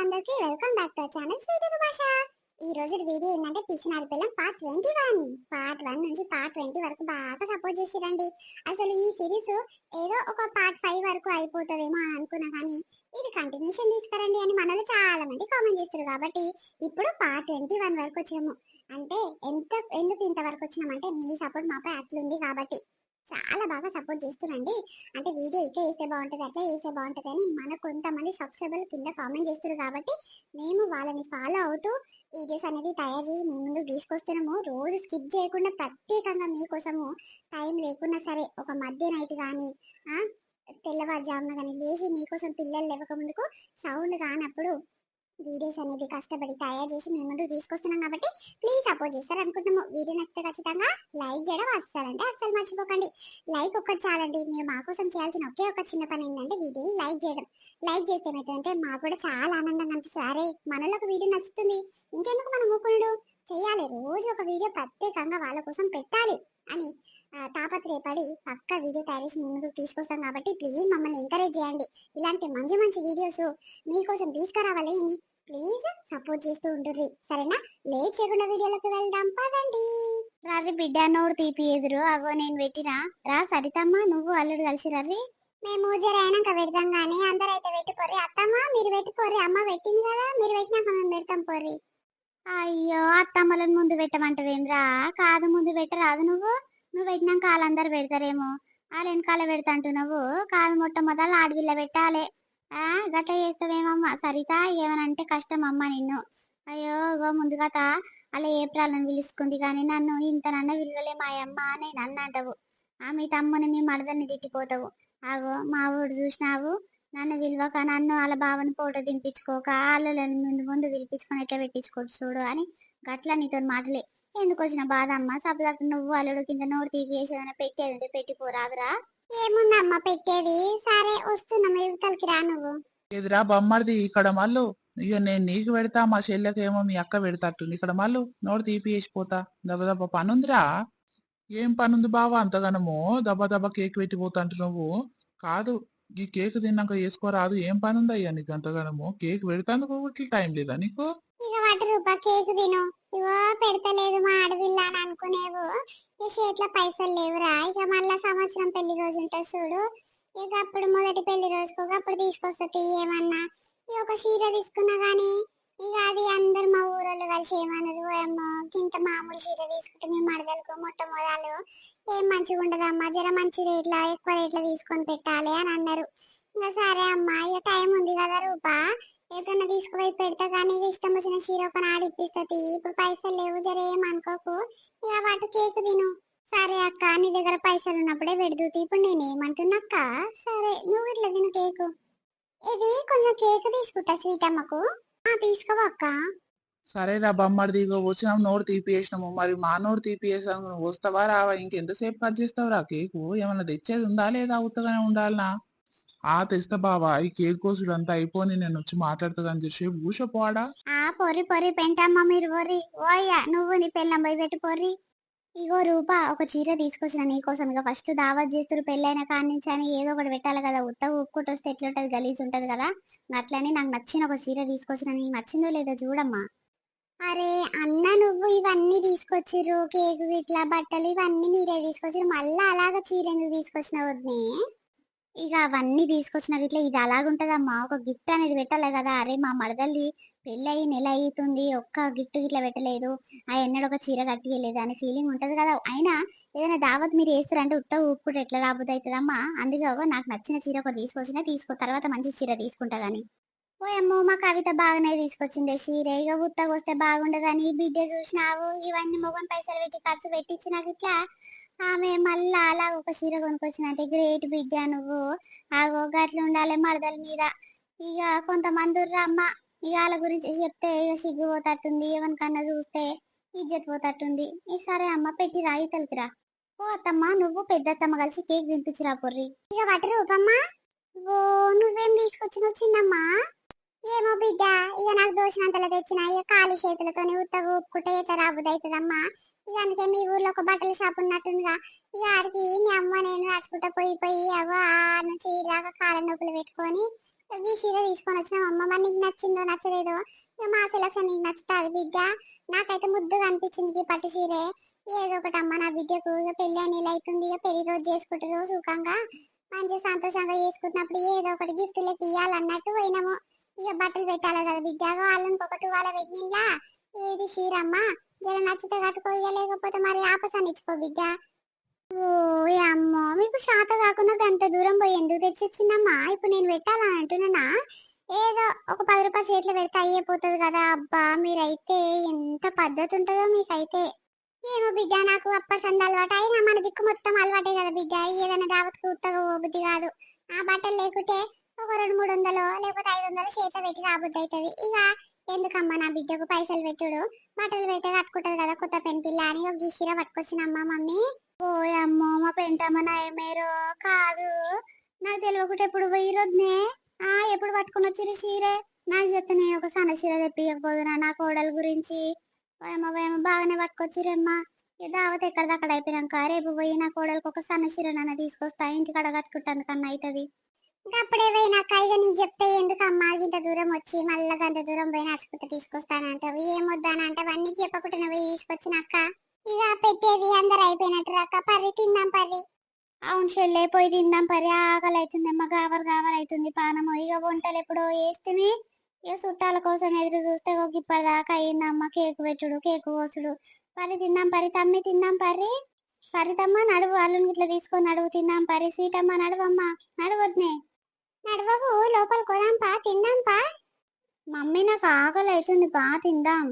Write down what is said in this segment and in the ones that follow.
అందరికీ welcome back to channel స్వీటర్ భాష ఈ రోజు వీడియో ఏంటంటే పిసినారి పిల్లం part twenty one part one నుంచి పార్ట్ ట్వంటీ వరకు బాగా సపోర్ట్ చేసిరండి. అసలు ఈ సిరీస్ ఏదో ఒక పార్ట్ ఫైవ్ వరకు అయిపోతుందేమో అని అనుకున్నా కానీ ఇది కంటిన్యూషన్ తీసుకురండి అని మనలో చాలా మంది కామెంట్ చేస్తారు కాబట్టి ఇప్పుడు పార్ట్ ట్వంటీ వన్ వరకు వచ్చాము. అంటే ఎంత ఎందుకు ఇంతవరకు వచ్చినామంటే మీ సపోర్ట్ మాపై అట్లుంది కాబట్టి. చాలా బాగా సపోర్ట్ చేస్తున్నారండి అంటే వీడియో ఇట్లా వేస్తే బాగుంటుంది అట్లా వేస్తే బాగుంటుంది అని మన కొంతమంది సబ్స్క్రైబర్లు కింద కామెంట్ చేస్తున్నారు కాబట్టి మేము వాళ్ళని ఫాలో అవుతూ వీడియోస్ అనేది తయారు చేసి మీ ముందు తీసుకొస్తున్నాము. రోజు స్కిప్ చేయకుండా ప్రత్యేకంగా మీకోసము టైం లేకున్నా సరే ఒక మధ్య నైట్ కానీ తెల్లవారుజామున కానీ లేచి మీకోసం పిల్లలు లేవక ముందుకు సౌండ్ కానప్పుడు వీడియోస్ అనేది కష్టపడి తయారు చేసి మీ ముందు తీసుకొస్తున్నాం కాబట్టి ప్లీజ్ సపోర్ట్ చేస్తారు. అనుకుంటున్నాము. వీడియో నచ్చితే ఖచ్చితంగా లైక్ చేయడం అస్సలంటే అస్సలు మర్చిపోకండి. లైక్ ఒక్కటి చాలండి. మీరు మా కోసం చేయాల్సిన ఒకే ఒక చిన్న పని ఏంటంటే వీడియోని లైక్ చేయడం. లైక్ చేస్తే ఏమవుతుందంటే మాకు కూడా చాలా ఆనందంగా అనిపిస్తుంది. అరే మనలో ఒక వీడియో నచ్చుతుంది. ఇంకెందుకు మనం ఊపుకునుడు చేయాలి. రోజు ఒక వీడియో ప్రత్యేకంగా వాళ్ళ కోసం పెట్టాలి అని తాపత్రయపడి పక్క వీడియో తయారు చేసి ముందుకు తీసుకొస్తాం కాబట్టి ప్లీజ్ మమ్మల్ని ఎంకరేజ్ చేయండి. ఇలాంటి మంచి మంచి వీడియోస్ మీకోసం తీసుకురావాలి. అని ప్లీజ్ సపోర్ట్ చేస్తూ ఉంటుర్రి సరేనా? లేట్ చేయకుండా వీడియోలోకి వెళ్దాం పదండి. రారి బిడ్డ నోడు తీపి ఎదురు. అగో నేను పెట్టినా. రా సరితమ్మ నువ్వు అల్లుడు కలిసి రర్రి. మేము జర అయినాక పెడతాం కానీ అందరూ అయితే పెట్టుకోర్రి. అత్తమ్మ మీరు పెట్టుకోర్రి. అమ్మ పెట్టింది కదా మీరు పెట్టినాక మేము పెడతాం పోర్రి. అయ్యో అత్తమ్మలను ముందు పెట్టమంటవేమ్రా కాదు ముందు పెట్టరాదు నువ్వు. నువ్వు పెట్టినాక వాళ్ళందరూ పెడతారేమో. వాళ్ళ వెనకాల పెడతా అంటున్నావు కాదు మొట్టమొదలు ఆడవిల్ల పెట్టాలి. ఆ గట్ల చేస్తావేమమ్మా సరిత ఏమనంటే కష్టం అమ్మ నిన్ను. అయ్యో గో ముందుగా అలా ఏప్రాలను పిలుచుకుంది కానీ నన్ను ఇంతనన్న విలువలే మా అమ్మ అని నన్ను అంటావు. ఆ మీ తమ్ముని మీ మడదల్ని తిట్టిపోతావు. ఆగో మా ఊడు చూసినావు. నన్ను విలువక నన్ను వాళ్ళ బావని ఫోటో దింపించుకోక వాళ్ళని ముందు ముందు పిలిపించుకొని ఎట్లా పెట్టించుకోడు చూడు అని గట్ల నీతో మాటలే. ఎందుకు వచ్చిన బాధ అమ్మ? సపదప్పుడు నువ్వు అల్లుడు కింద నోరు తీపి ఏమైనా పెట్టేది ఉంటే పెట్టిపోరాదురా ఏముందమ్మా పెట్టేది? సరే వస్తున్నాం రా నువ్వు. ఎదురా బొమ్మడిది ఇక్కడ మళ్ళు ఇక నేను నీకు పెడతా మా చెల్లెకేమో మీ అక్క పెడతట్టుంది. ఇక్కడ మళ్ళు నోడు తీపి వేసిపోతా దెబ్బ దెబ్బ పనుందిరా? ఏం పనుంది బావా అంతగానము? దెబ్బ దెబ్బ కేక్ పెట్టిపోతాంటు నువ్వు. కాదు ఈ కేక్ తిన్నాక వేసుకోరాదు ఏం పనుంది అయ్యా నీకు అంతగానము? కేక్ పెడతాందుకు ఇట్లా టైం లేదా నీకు? ఇక వాటి రూపాయి కేకు తిను. ఇవో పెడతలేదు మా అనుకునేవు. ఈ చేతిలో పైసలు లేవురా. ఇక మళ్ళా సంవత్సరం పెళ్ళి రోజు ఉంటుంది చూడు. ఇక అప్పుడు మొదటి పెళ్ళి రోజుకు అప్పుడు తీసుకొస్తుంది ఏమన్నా. ఈ ఒక చీర తీసుకున్నా గానీ ఇక అది అందరు మా ఊరోళ్ళు కలిసి ఏమన్నారు ఏమో ఇంత మామూలు చీర తీసుకుంటే మేము మడదలకు మొట్టమొదలు. ఏం మంచిగా ఉండదమ్మా. జర మంచి రేట్ల ఎక్కువ రేట్ల తీసుకొని పెట్టాలి అని అన్నారు. ఇంకా సరే అమ్మా ఇక టైం ఉంది కదా రూపా. ఎప్పుడన్నా తీసుకుపోయి పెడతా కానీ ఇష్టం వచ్చిన చీర ఒక నాడు ఇప్పిస్తుంది ఇప్పుడు పైసలు లేవు జరేమనుకోకు ఇక వాటి కేక్ తిను. సరే అక్క నీ దగ్గర పైసలు ఉన్నప్పుడే పెడుతుంది ఇప్పుడు నేను ఏమంటున్నాక్క సరే నువ్వు ఇట్లా తిను కేకు? ఇది కొంచెం కేక్ తీసుకుంటా స్వీట్ అమ్మకు ఆ తీసుకోవా అక్క? సరేరా బొమ్మడి ఇగో వచ్చినాం నోరు తీపియేసినాము. మరి మా నోరు తీపియేసాము నువ్వు వస్తావా రావా? ఇంకెంతసేపు కట్ చేస్తావురా కేకు? ఏమన్నా తెచ్చేది ఉందా లేదా? ఉత్తగానే ఉండాలనా? ఆ తెస్తా బావా ఈ కేక్ కోసుడు అంతా అయిపోని నేను వచ్చి మాట్లాడుతుందని కానీ చెప్పి పోడా? ఆ పొర్రి పొరి పెంటమ్మ మీరు పొర్రి ఓయ్యా నువ్వు నీ పెళ్ళం పోయి పెట్టి పొర్రి ఇగో రూపా ఒక చీర తీసుకొచ్చిన నీకోసం. ఇక ఫస్ట్ దావత్ చేస్తారు పెళ్ళైన కాడి నుంచి అని ఏదో ఒకటి పెట్టాలి కదా. ఉత్తగా ఉప్పుకుంటూ వస్తే ఎట్లుంటది గలీజ్ ఉంటది కదా. అట్లనే నాకు నచ్చిన ఒక చీర తీసుకొచ్చిన. నీకు నచ్చిందో లేదో చూడమ్మా. అరే అన్న నువ్వు ఇవన్నీ తీసుకొచ్చిర్రు కేకు ఇట్లా బట్టలు ఇవన్నీ మీరే తీసుకొచ్చిర్రు. మళ్ళీ అలాగ చీర ఎందుకు తీసుకొచ్చిన వద్దే ఇక అవన్నీ తీసుకొచ్చిన ఇట్లా ఇది అలాగుంటదమ్మా. ఒక గిఫ్ట్ అనేది పెట్టాలి కదా. అరే మా మరదల్లి పెళ్ళయి నెల అవుతుంది ఒక్క గిఫ్ట్ ఇట్లా పెట్టలేదు. ఆ ఎన్నడూ ఒక చీర కట్టియలేదు అనే ఫీలింగ్ ఉంటది కదా. అయినా ఏదైనా దావత్ మీరు వేస్తారంటే ఉత్త ఊపుకుంటే ఎట్లా రాబోద్ది అవుతుందమ్మా అందుకే ఒక నాకు నచ్చిన చీర ఒకటి తీసుకొచ్చినా. తీసుకో తర్వాత మంచి చీర తీసుకుంటా గానీ. ఓ అమ్మో మా కవిత బాగానే తీసుకొచ్చింది చీర. ఇక ఉత్తగా వస్తే బాగుండదని బిడ్డ చూసినావు. ఇవన్నీ మొగన్ పైసలు పెట్టి ఖర్చు పెట్టించి నాకు ఇట్లా ఆమె మళ్ళా అలా ఒక చీర కొనుక్కొచ్చినంటే గ్రేట్ బిడ్డ నువ్వు. ఆగో గట్లు ఉండాలి మరదల మీద. ఇక కొంతమంది అమ్మ ఇక వాళ్ళ గురించి చెప్తే ఇక సిగ్గు పోతట్టుంది. ఎవరికన్నా చూస్తే ఇజ్జత్ పోతట్టుంది. ఈ సరే అమ్మ పెట్టి రాయి తలికిరా ఓ అత్తమ్మ నువ్వు పెద్దత్తమ్మ కలిసి కేక్ తినిపించిరా పొర్రి. ఇక వాటి రూపమ్మా? ఓ నువ్వేం తీసుకొచ్చినావు చిన్నమ్మా? ఏమో బిడ్డ ఇక నాకు దోషినంతలో తెచ్చిన ఇక ఖాళీ చేతులతోనే ఉత్తగా ఊపుకుంటే ఎట్లా రాబుద్ది అవుతుందమ్మా ఇక అందుకే మీ ఊర్లో ఒక బట్టల షాప్ ఉన్నట్టుందిగా. ఇక ఆడికి మీ అమ్మ నేను నడుచుకుంటా పోయి పోయి అవో ఆ నుంచి ఈ కాళ్ళ నొప్పులు పెట్టుకొని ఈ చీర తీసుకొని వచ్చినాం అమ్మ మరి నీకు నచ్చిందో నచ్చలేదో? ఇక మా సెలక్షన్ నీకు నచ్చుతుంది బిడ్డ. నాకైతే ముద్దుగా అనిపించింది ఈ పట్టు చీరే. ఏదో ఒకటి అమ్మ నా బిడ్డకు ఇక పెళ్ళి అని ఇలా అవుతుంది ఇక పెళ్ళి రోజు చేసుకుంటారు సుఖంగా. మంచిగా సంతోషంగా చేసుకుంటున్నప్పుడు ఏదో ఒకటి గిఫ్ట్ లెక్క ఇవ్వాలన్నట్టు పోయినాము. ఇక బట్టలు పెట్టాలి కదా బిడ్డగా వాళ్ళని ఒకటి వాళ్ళ పెట్టిందా ఏది చీరమ్మ? జర నచ్చితే కట్టుకో ఇక లేకపోతే మరి ఆపసాన్ని ఇచ్చుకో బిడ్డ. ఓ అమ్మో మీకు శాత కాకుండా అంత దూరం పోయి ఎందుకు తెచ్చిచ్చిందమ్మా? ఇప్పుడు నేను పెట్టాలని అంటున్నానా? ఏదో ఒక పది రూపాయలు చేతిలో పెడితే అయ్యిపోతుంది కదా. అబ్బా మీరైతే ఎంత పద్ధతి ఉంటుందో మీకైతే. ఏమో బిడ్డ నాకు అప్పసంద అలవాటు. అయినా మన దిక్కు మొత్తం అలవాటే కదా బిడ్డ. ఏదైనా దావత్కు ఉత్తగా బుద్ధి కాదు. ఆ బట్టలు లేకుంటే ఒక రెండు మూడు వందలు లేకపోతే ఐదు వందలు చేత పెట్టి రాబుద్ది అవుతుంది. ఇక ఎందుకమ్మా నా బిడ్డకు పైసలు పెట్టుడు? బట్టలు పెడితే కట్టుకుంటది కదా కొత్త పెన్ పిల్ల అని. ఒక గిసిర పట్టుకొచ్చినమ్మా మమ్మీ. ఓ అమ్మో మా పెంటమ్మ నాయమేరో కాదు. నాకు తెలియకుండా ఎప్పుడు పోయి రొద్దునే ఆ ఎప్పుడు పట్టుకుని వచ్చిరు చీరే? నాకు చెప్తే నేను ఒక సన్న చీర తెప్పియకపోదునా నా కోడల గురించి? ఏమో ఏమో బాగానే పట్టుకొచ్చిరమ్మా ఈ ఎక్కడిదక్కడ అయిపోయినాక రేపు పోయి నా కోడలకు ఒక సన్న చీర నన్ను తీసుకొస్తా. ఇంటికాడ కట్టుకుంటాను కన్నా అవుతుంది. అప్పుడే పోయినాక ఇక నీ చెప్తే ఎందుకు అమ్మా ఇంత దూరం వచ్చి మళ్ళా అంత దూరం పోయి నడుచుకుంటూ తీసుకొస్తానంటావు ఏమొద్దానంటే అవన్నీ చెప్పకుండా నువ్వు తీసుకొచ్చినాక ఇక పెట్టేది అందరు అయిపోయినట్టు రాక పర్రి తిందాం పర్రి. అవును చెల్లె పోయి తిందాం పర్రి. ఆకలి అవుతుందమ్మా గావర్ గావర్ అవుతుంది పానము. ఇక వంటలు ఎప్పుడో వేస్తుంది ఇక చుట్టాల కోసం ఎదురు చూస్తే ఒక ఇప్పటిదాకా అయిందమ్మ కేక్ పెట్టుడు కేక్ కోసుడు. పర్రి తిందాం పర్రి. తమ్మి తిందాం పర్రి. సరితమ్మ నడువు అల్లుని ఇట్లా తీసుకొని నడువు తిందాం పరి సీటమ్మ నడువమ్మ నడువద్నే. నడవవు లోపల కొదాం పా తిందాం పా మమ్మీ నాకు ఆకలి అవుతుంది పా తిందాం.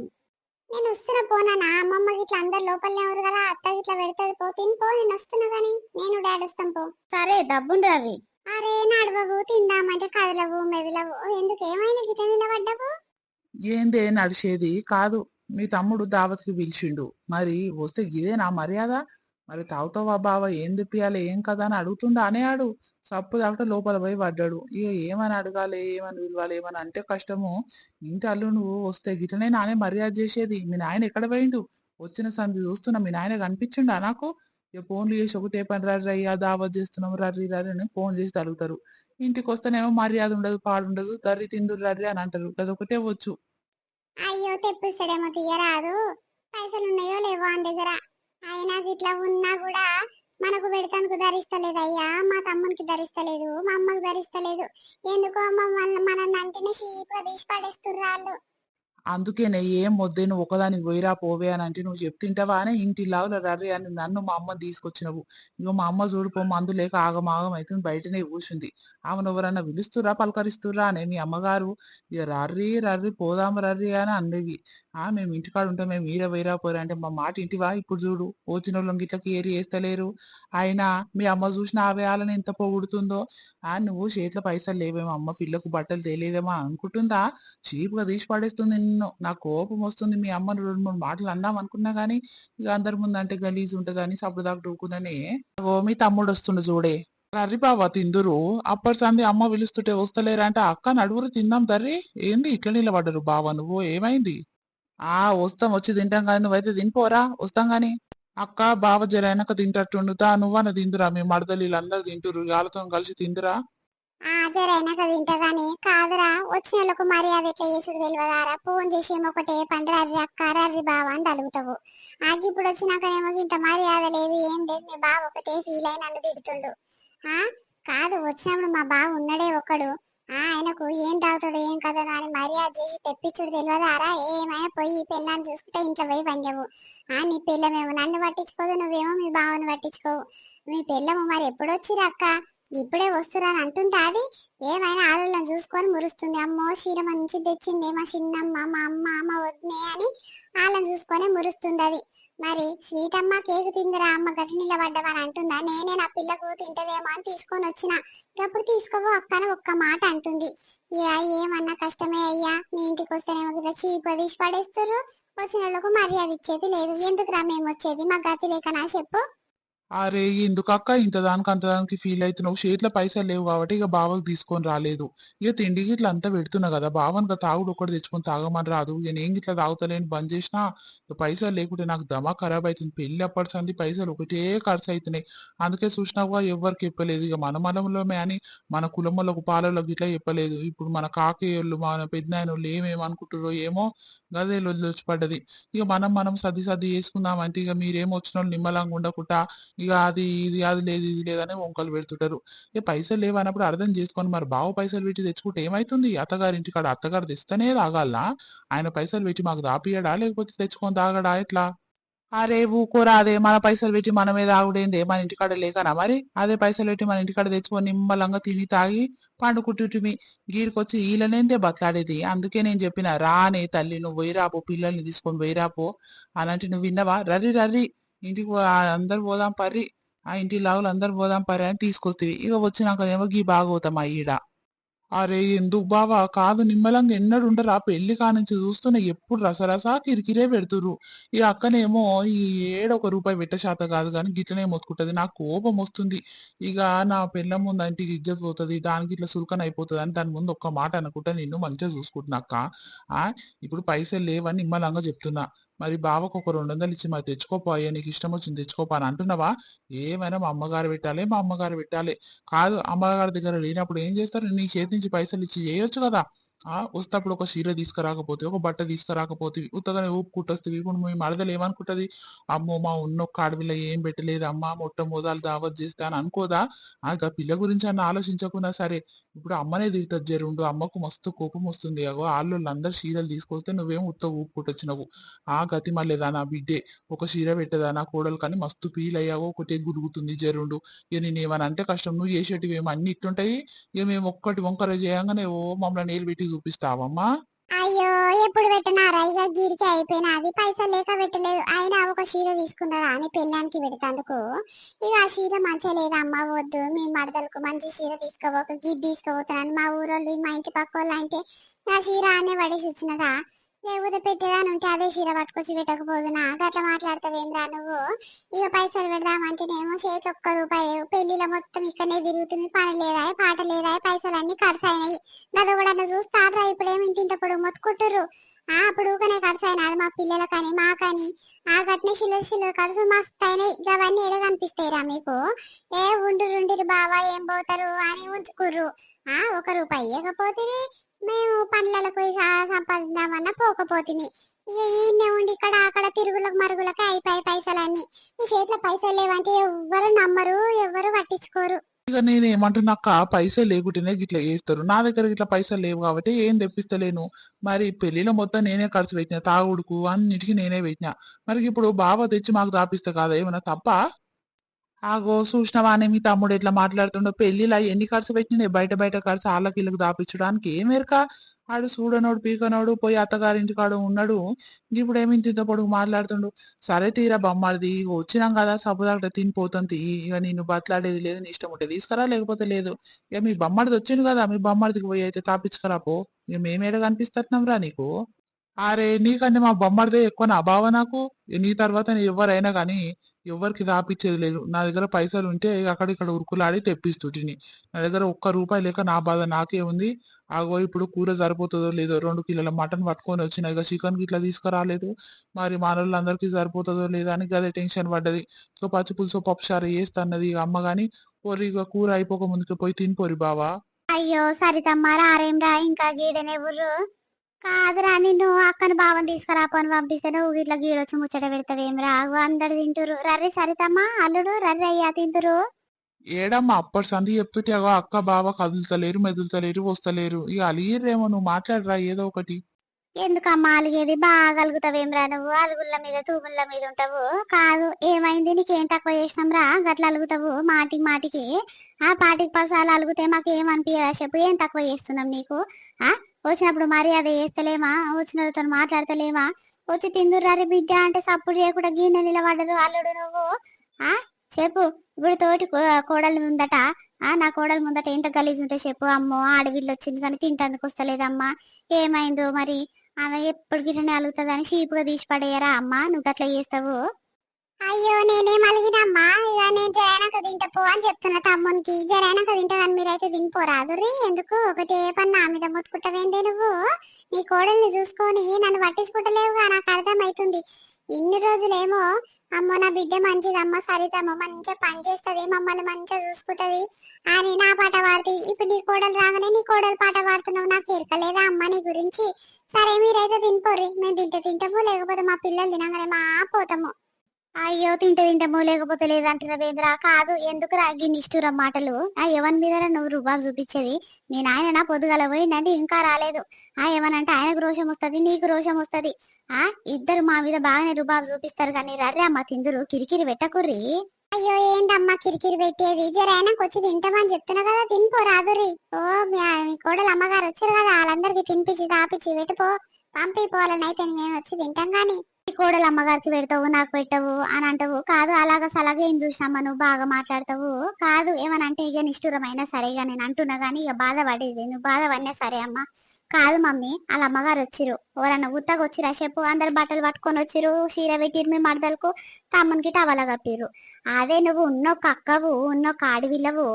నేను వస్తున్నా పోనా అమ్మమ్మ ఇట్లా అందరు లోపలనే ఎవరు కదా అత్త ఇట్లా పెడతది పో తిని పో నేను వస్తున్నా గాని నేను డాడీ వస్తాం పో. సరే దబ్బుండు రవి అరే నడవవు తిందామంటే కదలవు మెదలవు. ఎందుకు ఏమైనా గిట్ల నిలబడ్డవు ఏందే నడిచేది? కాదు మీ తమ్ముడు దావత్కి పిలిచిండు. మరి వస్తే ఇదే నా మర్యాద? మరి తాగుతావా బావ ఏం తిప్పియాలి ఏం కదా అని అడుగుతుండా అనే ఆడు సప్పు దాకా లోపల పోయి పడ్డాడు. ఇక ఏమని అడగాలి ఏమని పిలవాలి ఏమని అంటే కష్టము. ఇంటి అల్లు నువ్వు వస్తే గిటనే నానే మర్యాద చేసేది. మీ నాయన ఎక్కడ పోయిండు? వచ్చిన సంధి చూస్తున్నా మీ నాయన కనిపించిండా నాకు? ఇక ఫోన్లు చేసి ఒకటే పని రర్రీ అయ్యా దావత్ చేస్తున్నాం రర్రి రర్రీ అని ఫోన్ చేసి అడుగుతారు ఇంటికి వస్తేనేమో మర్యాద ఉండదు పాడుండదు దర్రి తిందురు రర్రి అని అంటారు. అదొకటే వచ్చు. అయ్యో తెప్పిస్తాడేమో తీయరాదు. పైసలు ఉన్నాయో లేవో అని దగ్గర. అయినా ఇట్లా ఉన్నా కూడా మనకు పెడతానికి ధరిస్తలేదు అయ్యా మా తమ్మునికి ధరిస్తలేదు మా అమ్మకి ధరిస్తలేదు. ఎందుకో మమ్మల్ని మనల్ని అంటేనే చీప్గా తీసి పడేస్తున్నారు వాళ్ళు. అందుకేనే ఏం వద్దే నువ్వు ఒకదానికి పోయిరా పోవే అని అంటే నువ్వు చెప్తింటావా అని ఇంటి లావుల రర్రి అని నన్ను మా అమ్మ తీసుకొచ్చినవు. ఇగో మా అమ్మ చూడుపో మందు లేక ఆగమాగం అయితే బయటనే కూర్చుంది. ఆమెను ఎవరన్నా పిలుస్తురా పలకరిస్తురా అనే మీ అమ్మగారు? ఇక రర్రి రర్రి పోదాం రర్రి అని అండేవి ఆ మేము ఇంటికాడ ఉంటాం మేము మీరే వేరా పోరా అంటే మా మాట ఇంటివా? ఇప్పుడు చూడు వచ్చిన వాళ్ళకి ఇట్లా ఏరి వేస్తలేరు అయినా మీ అమ్మ చూసిన ఆ వేయాలని ఎంత పొగుడుతుందో? ఆ నువ్వు చేతిలో పైసలు లేవేమో అమ్మ పిల్లకు బట్టలు తెలియదేమో అనుకుంటుందా? చీప్గా తీసి పడేస్తుంది నిన్ను నా కోపం వస్తుంది మీ అమ్మను రెండు మూడు మాటలు అందాం అనుకున్నా గానీ ఇక అందరి ముందు అంటే గలీజ్ ఉంటదని సప్పుడు దాకా దూకునని ఓ మీ తమ్ముడు వస్తుండు చూడే రర్రి బాబా తిందురు అప్పటి సంది అమ్మ పిలుస్తుంటే వస్తలేరా అంటే అక్క నడువురు తిందాం తర్రి ఏంది ఇట్లా నిలబడ్డరు బావా నువ్వు ఏమైంది? ఆ వస్తాం వచ్చి తింటాం కానీ నువ్వైతే తినిపోరా వస్తాం గాని. అక్క బావ జరైనాక తింటట్టుండుతా నువ్వన్న తిందురా మీ మడదలు వీళ్ళందరూ తింటురు వాళ్ళతో కలిసి తిందురా. ఆ జరైనా కదా కాదురా వచ్చిన మర్యాద ఎట్లా చేసుడు తెలియదారా ఫోన్ చేసి ఒకటే పండు రర్రి అక్క బావ అని తలుగుతావు. ఆగి ఇప్పుడు వచ్చినాకనేమో ఇంత మర్యాద లేదు ఏం లేదు మీ బావ ఒకటే ఫీల్ అయి నన్ను తిడుతుండు. ఆ కాదు వచ్చినప్పుడు మా బావ ఉన్నాడే ఒకడు. ఆ ఆయనకు ఏం తాగుతాడు ఏం కదా అని మర్యాద చేసి తెప్పించుడు తెలియదారా ఏమైనా పోయి ఈ పిల్లని చూసుకుంటే ఇంట్లో పోయి పంజవు ఆ నీ పిల్లమేమో నన్ను పట్టించుకోదు నువ్వేమో మీ బావను పట్టించుకోవు. మీ పిల్లము మరి ఎప్పుడు వచ్చిరా అక్క? ఇప్పుడే వస్తున్నాను అని అది? ఏమైనా ఆలోచన చూసుకొని మురుస్తుంది. అమ్మో చీర మంచి తెచ్చింది మా చిన్నమ్మ మా అమ్మ మా వద్దునే అని వాళ్ళని చూసుకొని మురుస్తుంది అది మరి స్వీట్ అమ్మ కేక్ తిందిరా అమ్మ గట్టి నిలబడ్డవని అంటుందా? నేనే నా పిల్లకు తింటదేమో అని తీసుకొని వచ్చిన. ఇప్పుడు తీసుకోవో అక్కన ఒక్క మాట అంటుంది. ఇక ఏమన్నా కష్టమే అయ్యా మీ ఇంటికి వస్తేనేమో ఇట్లా తీసి పడేస్తారు వచ్చిన వాళ్ళకు మర్యాద ఇచ్చేది లేదు. ఎందుకురా మేము వచ్చేది? మా గతి లేకనా చెప్పు. అరే ఎందుకక్క? ఇంత దానికి అంత దానికి ఫీల్ అవుతున్నావు. చేతిలో పైసలు లేవు కాబట్టి ఇక బావకు తీసుకొని రాలేదు. ఇక తిండి ఇట్లా అంతా పెడుతున్నా కదా. బావని తాగుడు ఒకటి తెచ్చుకొని తాగమని రాదు. ఇక నేను ఇట్లా తాగుతలేని బంద్ చేసినా పైసలు లేకుంటే నాకు దమా ఖరాబ్ అవుతుంది. పెళ్ళి అప్పటి సంది పైసలు ఒకటే ఖర్చు అవుతున్నాయి అందుకే చూసినావుగా ఎవరికి చెప్పలేదు. ఇక మన మనంలోమే అని మన కులములకు పాలలకు ఇట్లా చెప్పలేదు. ఇప్పుడు మన కాకేయోళ్ళు మన పెద్దనాయన వాళ్ళు ఏమేమనుకుంటారో ఏమో గదే లొల్లి వచ్చి పడ్డది ఇక మనం మనం సర్ది సర్ది చేసుకుందాం అంటే ఇక మీరేం వచ్చిన వాళ్ళు నిమ్మలంగా ఉండకుండా ఇక అది ఇది అది లేదు ఇది లేదని వంకలు పెడుతుంటారు. ఇక పైసలు లేవన్నప్పుడు అర్థం చేసుకొని మరి. బావ పైసలు పెట్టి తెచ్చుకుంటే ఏమైతుంది? అత్తగారి ఇంటికాడ అత్తగారు తెస్తేనే తాగాలనా? ఆయన పైసలు పెట్టి మాకు దాపియడా లేకపోతే తెచ్చుకొని తాగడా? ఎట్లా? అరే ఊకోరా అదే మన పైసలు పెట్టి మనమే తాగుడేందే? మన ఇంటికాడ లేకనా మరి? అదే పైసలు పెట్టి మన ఇంటికాడ తెచ్చుకొని నిమ్మలంగా తిని తాగి పండుకుంటుంటిమి. గీడికొచ్చి ఈలనేందే బతలాడేది? అందుకే నేను చెప్పిన రానే తల్లి నువ్వు పోయిరాపో పిల్లల్ని తీసుకొని పోయిరాపో అనంటే నువ్వు విన్నవా? రర్రి రర్రి ఇంటికి పో- అందరు పోదాం పర్రి ఆ ఇంటి లాగులు అందరు పోదాం పర్రి అని తీసుకొస్తావి. ఇక వచ్చినాక ఏమో గీ బాగవుతాం ఈడ. అరే ఎందుకు బావా? కాదు నిమ్మలంగా ఎన్నడు ఆ పెళ్ళి కానుంచి చూస్తున్నా ఎప్పుడు రసరసా కిరికిరే పెడుతురు ఈ అక్కనేమో ఈ ఏడు ఒక రూపాయి పెట్టశాత కాదు కానీ గిట్లనే మొత్తుకుంటది. నాకు కోపం వస్తుంది. ఇక నా పెళ్ళ ముందు అంటే ఇజ్జత్ పోతుంది. దానికి ఇట్లా సుల్కన అయిపోతుంది అని దాని ముందు ఒక్క మాట అనుకుంటా నిన్ను మంచిగా చూసుకుంటున్నా అక్క. ఆ ఇప్పుడు పైసలు లేవని నిమ్మలంగా చెప్తున్నా. మరి బావకు ఒక రెండు వందలు ఇచ్చి మరి తెచ్చుకోపోయా నీకు ఇష్టం వచ్చింది తెచ్చుకోపా అని అంటున్నావా? ఏమైనా మా అమ్మగారు పెట్టాలి మా అమ్మగారు పెట్టాలి. కాదు అమ్మగారి దగ్గర లేనప్పుడు ఏం చేస్తారు? నీ చేతి నుంచి పైసలు ఇచ్చి చేయొచ్చు కదా. ఆ వస్తప్పుడు ఒక చీర తీసుకురాకపోతే ఒక బట్ట తీసుకురాకపోతే ఉత్తగానే ఊపు ఇప్పుడు మీ మరదలు ఏమనుకుంటది? అమ్మో మా ఉన్న ఒక్క ఏం పెట్టలేదు అమ్మ మొట్టమొదలు దావత్ చేస్తే అని అనుకోదా? ఆ పిల్ల గురించి అన్న ఆలోచించకుండా సరే ఇప్పుడు అమ్మనే తిరుగుతుంది జరుండు అమ్మకు మస్తు కోపం వస్తుంది. అగో వాళ్ళు అందరు చీరలు తీసుకొస్తే నువ్వేం ఉత్త ఊపుకుంటొచ్చినావు? ఆ గతి మళ్ళేదా నా బిడ్డే ఒక చీర పెట్టదా నా కోడలు కానీ మస్తు ఫీల్ అయ్యావో ఒకటే గురుగుతుంది జరుండు ఇక నేను ఏమని అంటే కష్టం నువ్వు చేసేటివి ఏమో అన్ని ఇట్లుంటాయి. ఇక మేము ఒక్కటి వంకర చేయంగానే ఓ మమ్మల్ని నేలు పెట్టి చూపిస్తావమ్మా? అయ్యో ఎప్పుడు పెట్టినారా? ఇక గీడికి అయిపోయినది పైసలు లేక పెట్టలేదు. అయినా ఒక చీర తీసుకున్నారా అని పెళ్ళానికి పెడతందుకు. ఇక ఆ చీర మంచిగా లేదా అమ్మ వద్దు. మీ మడదలకు మంచి చీర తీసుకోబోక గిడ్ తీసుకోబోతున్నాను మా ఊరోళ్ళు మా ఇంటి పక్క వాళ్ళు అంటే ఆ చీర అనే పడేసి వచ్చినారా లేకపోతే పెట్టేదాని ఉంటే అదే చీర పట్టుకొచ్చి పెట్టకపోదునా అట్లా మాట్లాడతావేమ్రా నువ్వు? ఇక పైసలు పెడదామంటేనేమో చేతి ఒక్క రూపాయి. పెళ్ళిలో మొత్తం ఇక్కడనే తిరుగుతుంది. పని లేదా? పాట లేదా? పైసలు అన్ని ఖర్చు అయినాయి గది కూడా చూస్తాడ్రా ఇప్పుడేమి ఇంత ఇంత పొడుగు మొత్తుకుంటుర్రు? ఆ అప్పుడు ఊకనే ఖర్చు అయినా అది మా పిల్లలకని మాకని ఆ గట్నే చిల్లర చిల్లర ఖర్చు మస్తు అయినాయి అవన్నీ ఎడ కనిపిస్తాయిరా మీకు? ఏ ఉండు ఉండిరు బావా ఏం పోతారు అని ఉంచుకుర్రు. ఆ ఒక రూపాయి ఇవ్వకపోతే మేము పండ్లకు పోయి సంపాదిద్దామన్నా పోకపోతిమి ఇక ఈయన్నే ఉండి ఇక్కడ అక్కడ తిరుగులకు మరుగులకు అయిపోయి పైసలన్నీ. ఈ చేతిలో పైసలు లేవంటే ఎవ్వరు నమ్మరు ఎవ్వరు పట్టించుకోరు. ఇక నేను ఏమంటున్నాక పైసలు లేకుంటేనే గిట్లా చేస్తారు. నా దగ్గర గిట్లా పైసలు లేవు కాబట్టి ఏం తెప్పిస్తలేను. మరి పెళ్ళిలో మొత్తం నేనే ఖర్చు పెట్టిన తాగుడుకు అన్నిటికీ నేనే పెట్టిన. మరి ఇప్పుడు బావ తెచ్చి మాకు దాపిస్తే కాదా? ఏమైనా తప్ప? ఆగో చూసినవానే మీ తమ్ముడు ఎట్లా మాట్లాడుతుండో? పెళ్ళిలా ఎన్ని ఖర్చు పెట్టినా బయట బయట ఖర్చు ఆళ్ళకి ఇళ్ళకి దాపించడానికి ఏమేరక ఆడు చూడనోడు పీకనోడు పోయి అత్తగారింటి కాడు ఉన్నాడు. ఇప్పుడు ఏమి ఇంత పొడుగు మాట్లాడుతుండు? సరే తీరా బొమ్మది వచ్చినాం కదా సబ్బుదాక తినిపోతుంది ఇక నిన్ను బతలాడేది లేదు నీ ఇష్టం ఉంటే తీసుకురా లేకపోతే లేదు. ఇక మీ బొమ్మడిది వచ్చిండు కదా మీ బొమ్మడికి పోయి అయితే తాపించుకురా పో. ఇక మేమేడ కనిపిస్తున్నాం రా నీకు? అరే నీకంటే మా బొమ్మడిదే ఎక్కువ నా బావ నాకు. నీ తర్వాత నీ ఎవరైనా కానీ ఎవరికి రాపిచ్చేది లేదు. నా దగ్గర పైసలు ఉంటే ఇక అక్కడిక్కడ ఉరుకులాడి తెప్పిస్తుంటిని నా దగ్గర ఒక్క రూపాయి లేక నా బాధ నాకే ఉంది. ఆగో ఇప్పుడు కూర సరిపోతుందో లేదో రెండు కిలోల మటన్ పట్టుకొని వచ్చిన ఇక చికెన్ గిట్లా తీసుకురాలేదు. మరి మానవులందరికీ సరిపోతుందో లేదో అని గదే టెన్షన్ పడ్డది. సో పచ్చి పులుసు పప్పుచారు వేస్తన్నది ఇక అమ్మ గాని పోరి ఇక కూర అయిపోక ముందుకు పోయి తినిపోరి బావా. అయ్యో సరితమ్మ రారేంరా ఇంకా గీడనే ఊర్రు. కాదురా నిన్ను అక్కని బావని తీసుకురా పని పంపిస్తే నువ్వు ఇట్లా గీడొచ్చి ముచ్చట పెడతావేమిరా అగో అందరు తింటురు రర్రి సరితమ్మ అల్లుడు రర్రి అయ్యా తింటురు ఏడమ్మా అప్పటి సంధి చెప్తుంటే అక్క బావ కదులుతలేరు మెదులుతలేరు వస్తలేరు. ఇక అలిగిర్రేమో నువ్వు మాట్లాడరా ఏదో ఒకటి. ఎందుకమ్మా అలిగేది? బాగా అలుగుతావేమ్రా నువ్వు? అలుగుల మీద తూముల మీద ఉంటావు. కాదు ఏమైంది? నీకేం తక్కువ చేసినాంరా గట్ల అలుగుతావు మాటికి మాటికి. ఆ పాటికి పసాలు అలుగుతే మాకు ఏమనిపించదా చెప్పు? ఏం తక్కువ చేస్తున్నాం నీకు? ఆ? వచ్చినప్పుడు మర్యాద అది చేస్తలేమా వచ్చినతో మాట్లాడతలేమా? వచ్చి తిందుర్రారి బిడ్డ అంటే సప్పుడు చేయకుండా గిన్నె నిలబడరు అల్లుడు నువ్వు. ఆ? చెప్పు. ఇప్పుడు తోటి కోడలు ముందట ఆ? నా కోడలు ముందట ఎంత గలీజ్ ఉంటే చెప్పు అమ్మో. ఆడవిల్లు వచ్చింది కానీ తింటందుకు వస్తలేదమ్మా. ఏమైందో మరి? ఆమె ఎప్పుడు గిట్టనే అలుగుతుందని చీపుగా తీసి పడేయరా అమ్మా? నువ్వు అట్లా చేస్తావు? అయ్యో నేనేం అలిగినమ్మా ఇక నేను జరైనాక తింటపో అని చెప్తున్నా తమ్మునికి. జరైనాక తింటా మీరైతే తినిపోరాదు రీ ఎందుకు? ఒకటే పని నా మీద ముత్తుకుంటావేందే నువ్వు? నీ కోడల్ని చూసుకొని నన్ను పట్టించుకుంటలేవుగా. నాకు అర్థమవుతుంది ఇన్ని రోజులేమో అమ్మో నా బిడ్డ మంచిదమ్మ సరితమ్మ మంచిగా పని చేస్తుంది మమ్మల్ని మంచిగా చూసుకుంటది అని నా పాట పాడుతుంది ఇప్పుడు నీ కోడలు రాగానే నీ కోడలు పాట పాడుతున్నావు. నాకు ఎరకలేదా అమ్మ నీ గురించి? సరే మీరైతే తినిపోరి మేము తింటే తింటాము లేకపోతే మా పిల్లలు తినగానే మా పోతాము. అయ్యో తింటే తింటాము లేకపోతే లేదంటారా వేంద్ర. కాదు ఎందుకు రాగి నిష్ఠురం మాటలు? ఆ ఎవరి మీద నువ్వు రుబాబు చూపించేది. మీ నాయన నా పొద్దుగల పోయిందంటే ఇంకా రాలేదు. ఆ ఏమనంటే ఆయనకు రోషం వస్తది నీకు రోషం వస్తది. ఆ ఇద్దరు మా మీద బాగానే రుబాబు చూపిస్తారు కానీ రర్రే అమ్మ తిందురు కిరికిరి పెట్టకుర్రి. అయ్యో ఏందమ్మా కిరికిరి పెట్టేది? జరైనాకి వచ్చి తింటామని చెప్తున్నా కదా తినిపో రాదురి ఓ మీ కోడలు అమ్మగారు వచ్చారు కదా వాళ్ళందరికి తినిపించి తాపించి పెట్టిపో. పంపి పోవాలని అయితే మేము వచ్చి తింటాం కానీ ఈ కోడలు అమ్మగారికి పెడతావు నాకు పెట్టవు అని అంటావు. కాదు అలాగా సలాగా ఏం చూసినమ్మా నువ్వు? బాగా మాట్లాడతావు. కాదు ఏమనంటే ఇక నిష్ఠురమైనా సరే ఇక నేను అంటున్నా గానీ ఇక బాధపడేది నువ్వు బాధపడినా సరే అమ్మా. కాదు మమ్మీ వాళ్ళ అమ్మగారు వచ్చిరు ఎవరన్నా ఉత్తగా వచ్చిరా చెప్పు. అందరు బట్టలు పట్టుకొని వచ్చిరు చీర పెట్టిరు మీ మడదలకు తమ్మునికి టవల కప్పిరు అదే నువ్వు ఉన్నో అక్కవు ఉన్నో కాడివిల్లవు.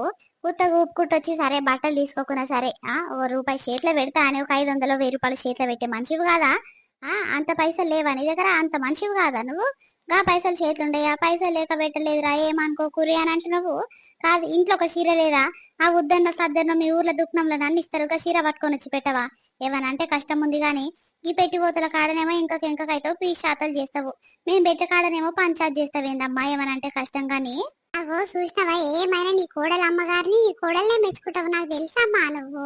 ఉత్తగా ఊపుకుంటూ వచ్చి సరే బట్టలు తీసుకోకున్నా సరే ఆ ఓ రూపాయి చేతిలో పెడతా అని ఒక ఐదు వందలు వెయ్యి రూపాయలు చేతిలో పెట్టే మనిషివి కాదా? అంత పైసలు లేవా? నీ దగ్గర అంత మనిషివి కాదా నువ్వు? గా పైసలు చేతులుండయా పైసలు లేక పెట్టలేదురా ఏమనుకోకురి అని అంటున్నావు? కాదు ఇంట్లో ఒక చీర లేదా? ఆ ఉద్దన్న సద్దన్న మీ ఊర్లో దుఃఖంలో నన్ను ఇస్తారు ఒక చీర పట్టుకొని వచ్చి పెట్టవా? ఏమనంటే కష్టం ఉంది కానీ ఈ పెట్టిపోతల కాడనేమో ఇంకా ఇంకకైతే పీ శాతలు చేస్తావు. మేము పెట్టే కాడనేమో పంచాయత్ చేస్తావేందమ్మా? ఏమనంటే కష్టం కానీ అగో చూసినావా? ఏమైనా నీ కోడల అమ్మగారిని నీ కోడల్నే మెచ్చుకుంటావు నాకు తెలుసమ్మా నువ్వు?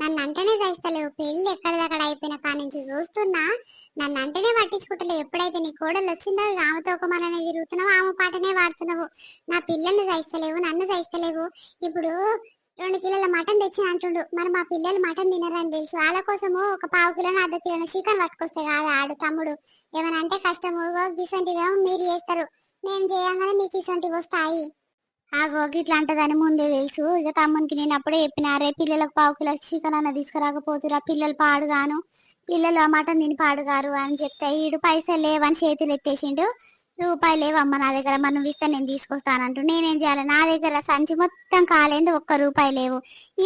నన్ను అంటేనే చేస్తలేవు పెళ్ళి ఎక్కడిదక్కడ అయిపోయిన కాడ నుంచి చూస్తున్నా నన్ను అంటేనే పట్టించుకుంటలేవు. ఎప్పుడైతే నీ కోడలు వచ్చిందో ఇక ఆమెతో ఒక మననే తిరుగుతున్నావు ఆమె పాటనే వాడుతున్నావు నా పిల్లల్ని చేస్తలేవు నన్ను చేస్తలేవు ఇప్పుడు రెండు కిలోల మటన్ తెచ్చి అంటుండు మరి మా పిల్లలు మటన్ తినరని తెలుసు. వాళ్ళ కోసము ఒక పావు కిలో అర్ధ కిలో చికెన్ పట్టుకొస్తే కాదు ఆడు తమ్ముడు. ఏమనంటే కష్టము గిసంటివేమో మీరు చేస్తారు. నేను చేయంగానే మీకు ఇసంటివి వస్తాయి. ఆగో గిట్లా అంటదని ముందే తెలుసు. ఇక తమ్మునికి నేను అప్పుడే చెప్పిన రే పిల్లలకు పావు కిలో చికెన్ అన్న తీసుకురాకపోతురా పిల్లలు పాడుగాను. పిల్లలు ఆ మటన్ తిని పాడుగారు అని చెప్తే ఈడు పైసలు లేవని చేతులు ఎత్తేసిండు. రూపాయలు లేవమ్మ నా దగ్గర? మనం ఇస్తే నేను తీసుకొస్తానంటూ నేనేం చేయాలి? నా దగ్గర సంచి మొత్తం కాలేదు ఒక్క రూపాయి లేవు.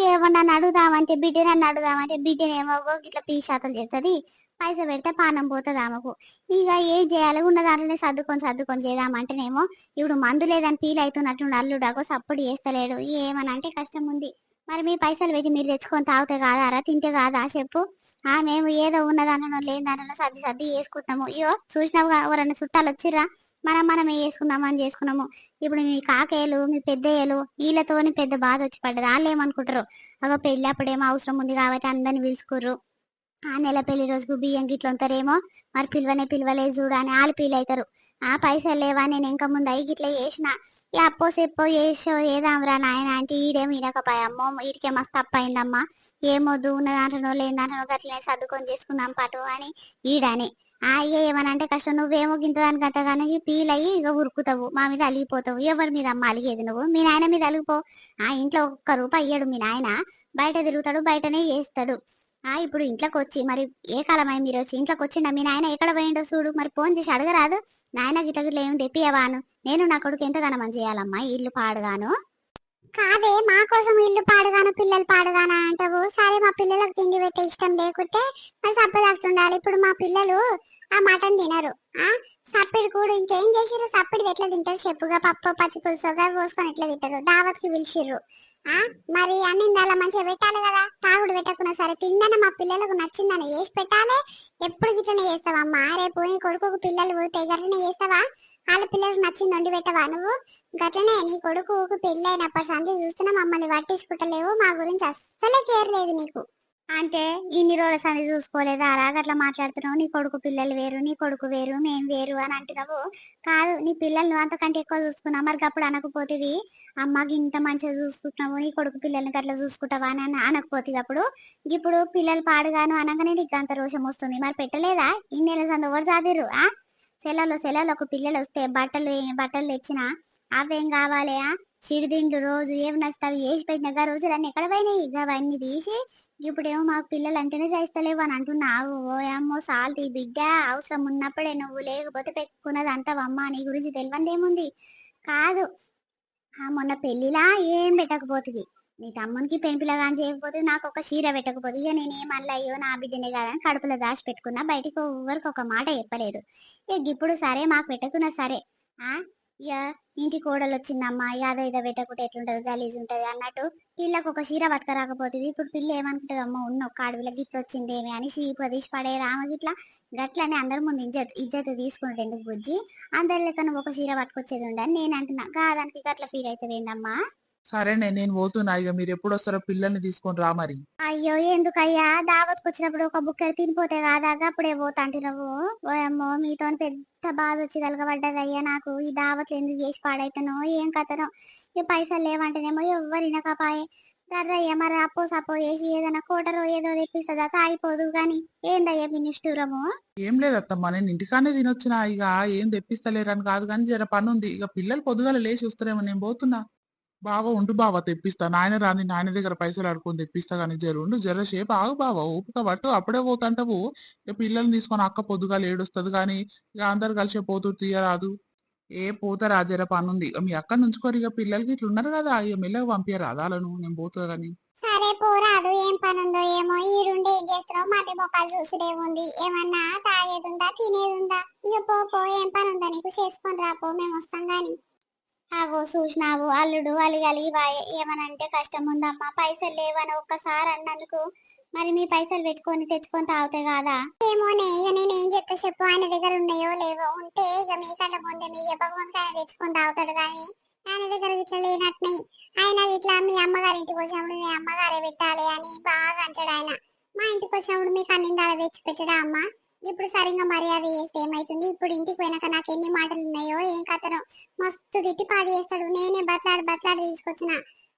ఏమన్నా అడుగుదామంటే బిడ్డ నన్ను అడుగుదామంటే బిడ్డనేమో ఇట్లా పీషాతలు చేస్తుంది. పైస పెడితే పానం పోతుంది ఆమెకు. ఇక ఏం చేయాలి? ఉన్న దాంట్లోనే సర్దుకొని సర్దుకొని చేద్దామంటేనేమో ఇప్పుడు మందు లేదని ఫీల్ అవుతున్నట్టు అల్లుడాగో సప్పుడు చేస్తలేడు. ఏమనంటే కష్టం ఉంది మరి మీ పైసలు పెట్టి మీరు తెచ్చుకొని తాగితే కాదారా తింటే కాదా? చెప్పు. ఆ మేము ఏదో ఉన్నదానో లేని సర్ది సర్ది చేసుకుంటాము. అయ్యో చూసినావు ఎవరైనా చుట్టాలు వచ్చిర్రా? మనం మనం వేసుకుందామని చేసుకున్నాము. ఇప్పుడు మీ కాకేలు మీ పెద్దయ్యలు వీళ్ళతోని పెద్ద బాధ వచ్చి పడ్డది. వాళ్ళు ఏమనుకుంటారు అగో పెళ్ళి అప్పుడేమో అవసరం ఉంది కాబట్టి అందరిని పిలుచుకుర్రు. ఆ నెల పెళ్ళి రోజుకు బియ్యం గిట్ల ఉంటారేమో మరి పిలువనే పిలవలేదు చూడు అని వాళ్ళు ఫీల్ అవుతారు ఆ పైసలు లేవా నేను ఇంకా ముందు అయ్యి గిట్ల చేసిన. ఈ అప్పో సెప్పో చేసో ఏదాంరా నాయన అంటే ఈడేమి ఈడకపాయ అమ్మో ఈడికే మస్తు అప్పయిందమ్మా. ఏమొద్దు ఉన్న దాంట్లో లేని దాంట్లో గట్లనే సర్దుకొని చేసుకుందాం పాటు అని ఈడని. ఆ ఇక ఏమనంటే కష్టం నువ్వేమో గింత దానికి అంతగానే ఫీల్ అయ్యి ఇక ఉరుకుతావు. మా మీద అలిగిపోతావు. ఎవరి మీద అమ్మ అలిగేది నువ్వు? మీ నాయన మీద అలిగిపో. ఆ ఇంట్లో ఒక్క రూపాయి అయ్యాడు మీ నాయన. బయట తిరుగుతాడు బయటనే చేస్తాడు. ఆ ఇప్పుడు ఇంట్లోకి వచ్చి మరి ఏ కాలమై మీరు వచ్చి ఇంట్లోకి వచ్చిండ మీ నాయన ఎక్కడ పోయిండో చూడు. మరి ఫోన్ చేసి అడగరాదు. నాయన గిట్ల గిట్ల ఏమి తెప్పియవాను. నేను నా కొడుకు ఎంతగానో మంచి చేయాలమ్మా. ఇల్లు పాడుగాను. కాదే మా కోసం ఇల్లు పాడుగాను పిల్లలు పాడుగానా అంటావు? సరే మా పిల్లలకు తిండి పెట్టే ఇష్టం లేకుంటే మరి సప్పదాస్తుండాలి ఇప్పుడు మా పిల్లలు ఆ మటన్ తినరు. సప్పిడి కూడా ఇంకేం చేసిర్రు? సప్పిడి ఎట్లా తింటారు చెప్పుగా? పప్పు పచ్చి పులుసుగా పోసుకొని ఎట్లా తింటారు? దావత్కి పిలిచిర్రు. ఆ? మరి అన్ని అలా మంచిగా పెట్టాలి కదా? తాగుడు పెట్టకుండా సరే తిందని మా పిల్లలకు నచ్చిందని చేసి పెట్టాలి. ఎప్పుడు గిట్లనే చేస్తావమ్మా రేపు నీ కొడుకు పిల్లలు పుడితే గట్లనే చేస్తావా? వాళ్ళ పిల్లలకు నచ్చింది వండి పెట్టవా నువ్వు? గట్లనే నీ కొడుకు పెళ్ళి అయినప్పటి చూస్తున్నా మమ్మల్ని పట్టించుకుంటలేవు. మా గురించి అస్సలే కేర్ లేదు నీకు. అంటే ఇన్ని రోజుల సంది చూసుకోలేదు? అలా గట్లా మాట్లాడుతున్నావు. నీ కొడుకు పిల్లలు వేరు నీ కొడుకు వేరు మేం వేరు అని అంటున్నావు. కాదు నీ పిల్లలు అంతకంటే ఎక్కువ చూసుకున్నావు? మరి అప్పుడు అనకపోతేవి? అమ్మకి ఇంత మంచిగా చూసుకుంటున్నావు. నీ కొడుకు పిల్లల్ని గట్లా చూసుకుంటావా? అని అనకపోతే అప్పుడు ఇప్పుడు పిల్లలు పాడుగాను అనగానే నీకు అంత రోషం వస్తుంది. మరి పెట్టలేదా? ఇన్ని నెలల సంది ఎవరు చదిరు ఆ? సెలవులు సెలవులు ఒక పిల్లలు వస్తే బట్టలు బట్టలు తెచ్చినా అవేం కావాలి ఆ? చిడిదిండ్లు రోజు ఏం నచ్చుతావు వేసి పెట్టినాక రోజు రోజులన్నీ ఎక్కడ పోయినాయి? ఇక అవన్నీ తీసి ఇప్పుడేమో మాకు పిల్లలు అంటేనే చేస్తలేవు అని అంటున్నావు. ఓ అమ్మో సాల్తి బిడ్డ అవసరం ఉన్నప్పుడే నువ్వు లేకపోతే పెట్టుకున్నది అంతవమ్మ నీ గురించి తెలియందేముంది కాదు. ఆ మొన్న పెళ్ళిలా ఏం పెట్టకపోతుంది నీ తమ్మునికి పెళ్ళి కానీ చేయకపోతే నాకు ఒక చీర పెట్టకపోతే ఇక నేనేం మళ్ళీ అయ్యో నా బిడ్డనే కాదని కడుపులో దాచి పెట్టుకున్నా. బయటకు ఎవరికి ఒక మాట చెప్పలేదు. ఇక ఇప్పుడు సరే మాకు పెట్టకున్నా సరే ఆ? ఇక ఇంటి కోడలు వచ్చిందమ్మా యాదో ఇదో పెట్టకుంటే ఎట్లుంటది గలీజ్ ఉంటది అన్నట్టు పిల్లకు ఒక చీర పట్టుకరాకపోతే ఇప్పుడు పిల్ల ఏమనుకుంటుంది అమ్మ ఉన్న ఒక్క అడవిలో గిట్ల వచ్చిందేమి అని చీపు తీసి పడేది. ఆమె గిట్లా గట్లనే అందరి ముందు ఇజ్జత్ ఇజ్జత్ తీసుకుంటే ఎందుకు బుజ్జి? అందరి లెక్కన ఒక చీర పట్టుకొచ్చేది ఉండని నేను అంటున్నా. కాదానికి గట్ల ఫీల్ అవుతుంది ఏందమ్మా? సరేనే నేను పోతున్నా. ఇక మీరు ఎప్పుడు వస్తారో పిల్లల్ని తీసుకొని రా మరి. అయ్యో ఎందుకయ్యా? దావత్కి వచ్చినప్పుడు ఒక బుక్కెడు తినిపోతే కాదాక అప్పుడే పోతాంటి నువ్వు. ఓయమ్మో మీతో పెద్ద బాధ వచ్చి తలగబడ్డది అయ్యా నాకు. ఈ దావత్లు ఎందుకు చేసి పాడైతనో ఏం కథనో? ఈ పైసలు లేవంటేనేమో ఎవ్వరు ఇనకపాయే మరి అప్పో సప్పో చేసి ఏదైనా కోటరో ఏదో తెప్పిస్తుందా? తాగిపోదు గాని. ఏందయ్యా మీ నిష్ఠూరము? ఏం లేదత్తమ్మా నేను ఇంటికానే తినొచ్చిన. ఇక ఏం తెప్పిస్తలేరని కాదు కానీ జర పని ఉంది ఇక పిల్లలు పొద్దుగాల లేచి వస్తారేమో నేను పోతున్నా. బావ ఉండు బావ తెప్పిస్తా. నాయన రాని నాయన దగ్గర పైసలు అడుకొని తెప్పిస్తా కానీ జరుండు జర సేపు ఆగు బావ ఓపిక పట్టు. అప్పుడే పోతాంటావు. పిల్లల్ని తీసుకొని అక్క పొద్దుగా లేడొస్తుంది కానీ ఇక అందరు కలిసే పోతూ తీయరాదు. ఏ పోతారా జర పని ఉంది మీ అక్క నుంచుకోరు. ఇక పిల్లలకి ఇట్లా ఉన్నారు కదా ఇక మెల్లగా పంపించారు అదాలను? నేను పోతా కానీ. సరే పోరాదు ఏం పని ఉందో ఏమో ఈడుండి ఏం చేస్తున్నావు? మధ్య మొక్కలు చూసుడేముంది? ఏమన్నా తాగేది ఉందా తినేది ఉందా ఇక పో ఏం పని ఉందో నీకు చేసుకొని రాపో మేము వస్తాం గాని ఆగో చూసినావు అల్లుడు అలిగలి అలిగి వాయే ఏమనంటే కష్టం ఉందమ్మా పైసలు లేవని ఒక్కసారి అన్నందుకు మరి మీ పైసలు పెట్టుకొని తెచ్చుకొని తాగుతాయి కాదా? ఏమోనే ఇక నేను ఏం చెప్తా చెప్పు ఆయన దగ్గర ఉన్నాయో లేవో ఉంటే ఇక మీకంటే ముందే మీ చెప్పకముందు ఆయన తెచ్చుకొని తాగుతాడు కానీ ఆయన దగ్గర ఇట్లా లేనట్నే. ఆయన ఇట్లా మీ అమ్మగారి ఇంటికి వచ్చినప్పుడు మీ అమ్మగారే పెట్టాలి అని బాగా అంటాడు ఆయన. మా ఇంటికి వచ్చినప్పుడు మీకు అన్నిందాల తెచ్చి పెట్టడా అమ్మ? ఇప్పుడు సరిగ్గా మర్యాద చేస్తే ఏమైతుంది? ఇప్పుడు ఇంటికి పోయినాక నాకు ఎన్ని మాటలు ఉన్నాయో ఏం కథనో. మస్తు తిట్టి పాడు చేస్తాడు. నేనే బట్లాడి బట్లాడి తీసుకొచ్చిన.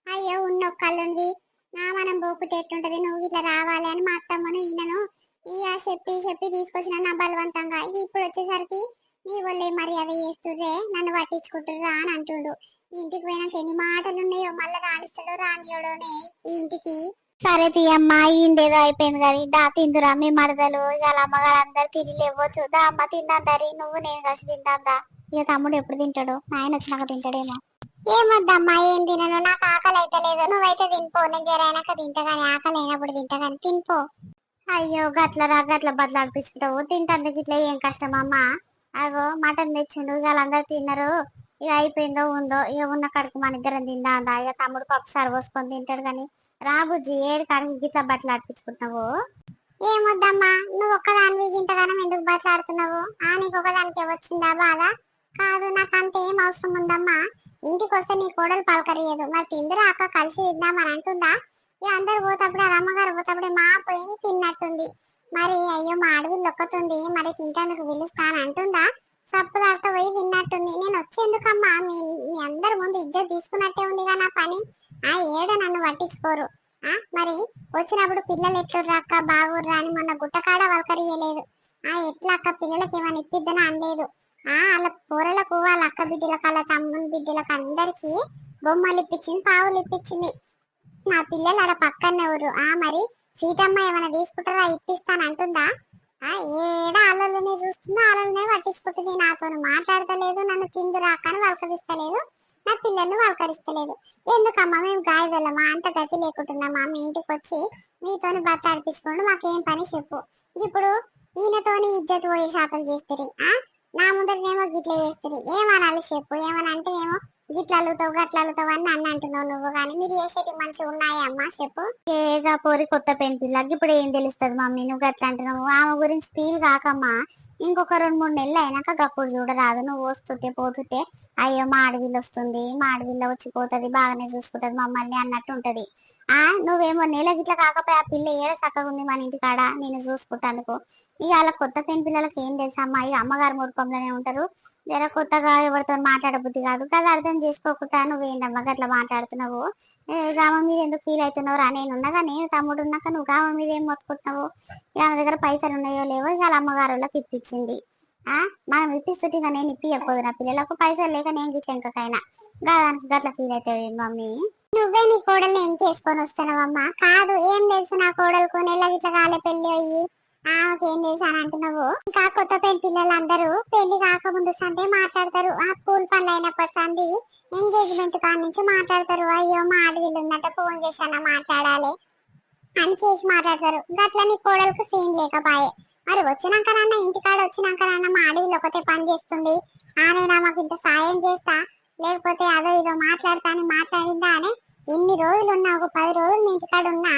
అయ్యో ఉన్న ఒక్కళ్ళుండి నా మనం పోకుంటే ఎట్లుంటది? నువ్వు ఇట్లా రావాలి అని మా అత్తమ్మను ఈయనను ఇక చెప్పి చెప్పి తీసుకొచ్చిన నా బలవంతంగా. ఇది ఇప్పుడు వచ్చేసరికి నీ వల్లే మర్యాద చేస్తుర్రే నన్ను పట్టించుకుంటుర్రా అని అంటుండు. ఇంటికి పోయినాక ఎన్ని మాటలు ఉన్నాయో మళ్ళీ రాణిస్తాడో రానియోడోనే ఈ ఇంటికి. సరే తీయమ్మ ఇండేదో అయిపోయింది కానీ దా తిందురా మీ మరదలు ఇక అమ్మగారు అందరు తిని లేవచ్చు దా అమ్మ తిందాం దరి నువ్వు నేను కలిసి తిందాం దా ఇక తమ్ముడు ఎప్పుడు తింటాడు? నాయన వచ్చినాక తింటాడేమో. ఏమొద్దమ్మా ఏం తినను? నాకు ఆకలి అయితే లేదు. నువ్వైతే తినిపో. నేను జరైనాక తింటా కానీ ఆకలి అయినప్పుడు తింటా కానీ తినిపో. అయ్యో గట్ల రా గట్ల బదలాడిపించుకుంటావు తింటాందుకు ఇట్లా ఏం కష్టం అమ్మా? అగో మటన్ తెచ్చిండు. ఇక వాళ్ళందరూ తిన్నారు. ఇక అయిపోయిందో ఉందో ఇక ఉన్న కడికి మన ఇద్దరం తిందా అందా ఇక తమ్ముడు పప్పు సారు పోసుకొని తింటాడు కానీ రాబుజ్జి ఏడు కాడికి గిట్ల బట్టలు ఆడిపించుకుంటున్నావు ఏమొద్దమ్మా నువ్వు ఒక్కదానివి ఇంతగానం ఎందుకు బట్టలాడుతున్నావు ఆ నీకు ఒకదానికి వచ్చిందా బాధ? కాదు నాకు అంత ఏం అవసరం ఉందమ్మా. ఇంటికి వస్తే నీ కోడలు పలకరియదు మరి తిందరు అక్క కలిసి తిందామని అంటుందా? ఇక అందరు పోతప్పుడు వాళ్ళ అమ్మగారు పోతప్పుడే మా పోయి తిన్నట్టుంది. మరి అయ్యో మా అడవి లొక్కతుంది. మరి తింటానికి పిలుస్తాను అంటుందా? సప్పుదారితో పోయి తిన్నట్టుంది. నేను వచ్చేందుకమ్మా మీ మీ అందరి ముందు ఇజ్జత్ తీసుకున్నట్టే ఉందిగా నా పని. ఆ ఏడ నన్ను పట్టించుకోరు. ఆ మరి వచ్చినప్పుడు పిల్లలు ఎట్లుర్రా అక్క? బాగుర్రా అని మొన్న గుట్టకాడ వలకరియలేదు ఆ ఎట్లా అక్క పిల్లలకి ఏమైనా ఇప్పిద్దని అనలేదు. ఆ వాళ్ళ కూరలకు వాళ్ళ అక్క బిడ్డలకు వాళ్ళ తమ్ముని బిడ్డలకు అందరికి బొమ్మలు ఇప్పించింది పావులు ఇప్పించింది. నా పిల్లలు ఆడ పక్కనే ఊరు ఆ మరి సీతమ్మ ఏమైనా తీసుకుంటారా? ఇప్పిస్తాను అంటుందా ఆ ఏడ అల్లలనే చూస్తుందో అల్లలనే పట్టించుకుంటుంది. నాతో మాట్లాడతలేదు నన్ను తిందు రాకని వలకరిస్తలేదు నా పిల్లల్ని వలకరిస్తలేదు. ఎందుకమ్మా మేము గాయ వెళ్ళమా అంత గతి లేకుంటున్నామా మీ ఇంటికి వచ్చి మీతోని బతాడిపించుకోండి మాకేం పని చెప్పు. ఇప్పుడు ఈయనతోని ఇజ్జత్ పోయే శాతం చేస్తుంది ఆ? నా ముందరనేమో గిట్ల చేస్తుంది ఏమనాలి చెప్పు ఏమని ఇట్లా అలుగుతావు అట్లా గట్ల అని నన్ను అంటున్నావు నువ్వు కానీ. మీరు చేసేటి మంచిగా ఉన్నాయా అమ్మా? చెప్పు. ఏగా పోరి కొత్త పెన్ పిల్లకి ఇప్పుడు ఏం తెలుస్తుంది మమ్మీ? నువ్వు అట్లా అంటున్నావు. ఆమె గురించి ఫీల్ కాకమ్మా. ఇంకొక రెండు మూడు నెలలు అయినాక గప్పుడు చూడరాదు. నువ్వు వస్తుంటే పోతుంటే అయ్యో మా అడవిలో వస్తుంది మా అడవిలో వచ్చి పోతుంది బాగానే చూసుకుంటది మమ్మల్ని అన్నట్టు ఉంటది. ఆ నువ్వేమో నెల గిట్ల కాకపోయి ఆ పిల్ల ఏడ చక్కగా ఉంది మన ఇంటి కాడ? నేను చూసుకుంటానుకో. ఇక అలా కొత్త పెన్ పిల్లలకి ఏం తెలుసు అమ్మా ఇక అమ్మగారు మురుపంలోనే ఉంటారు. జర కొత్తగా ఎవరితో మాట్లాడబుద్ధి కాదు. కదా అర్థం చేసుకోకుండా నువ్వేందమ్మా అట్లా మాట్లాడుతున్నావు? గామ మీద ఎందుకు ఫీల్ అవుతున్నావు రా నేను ఉన్నగా నేను తమ్ముడు ఉన్నాక నువ్వు గామ మీద ఏం మొత్తుకుంటున్నావు? ఇక ఆమె దగ్గర పైసలు ఉన్నాయో లేవో ఇక అమ్మగారు వాళ్ళకి ఇప్పించింది. ఆ మనం ఇప్పిస్తుంటే ఇంకా నేను ఇప్పియకపోదు నా పిల్లలకు పైసలు లేక నేను గిట్ల ఇంకకైనా. దానికి గట్ల ఫీల్ అవుతావు మమ్మీ? నువ్వే నీ కోడల్ని ఏం చేసుకొని వస్తున్నావమ్మా? కాదు ఏం తెలుసు నా కోడలకు? నెల గిట్ల కాలే పెళ్ళి అయ్యి. ఏం చేశాను అంటున్నావు ఇంకా కొత్త పెళ్ళి పిల్లలందరూ పెళ్ళి కాకముందు సందే మాట్లాడతారు. ఆ స్కూల్ పనులు అయినప్పటి సంది ఎంగేజ్మెంట్ కాడ నుంచి మాట్లాడతారు. అయ్యో మా ఆడవిల్లు ఉందంటే ఫోన్ చేశానా మాట్లాడాలి అని చేసి మాట్లాడతారు. గట్ల నీ కోడలకు సీన్ లేకపాయే. మరి వచ్చినాకనన్నా ఇంటికాడ వచ్చినాకనన్నా మా అడవిలో ఒకటే పని చేస్తుంది. ఆమె మాకు ఇంత సాయం చేస్తా. లేకపోతే అదో ఇదో మాట్లాడతా అని మాట్లాడిందా అని ఎన్ని రోజులు ఉన్నా ఒక పది రోజులు మీ ఇంటికాడ ఉన్నా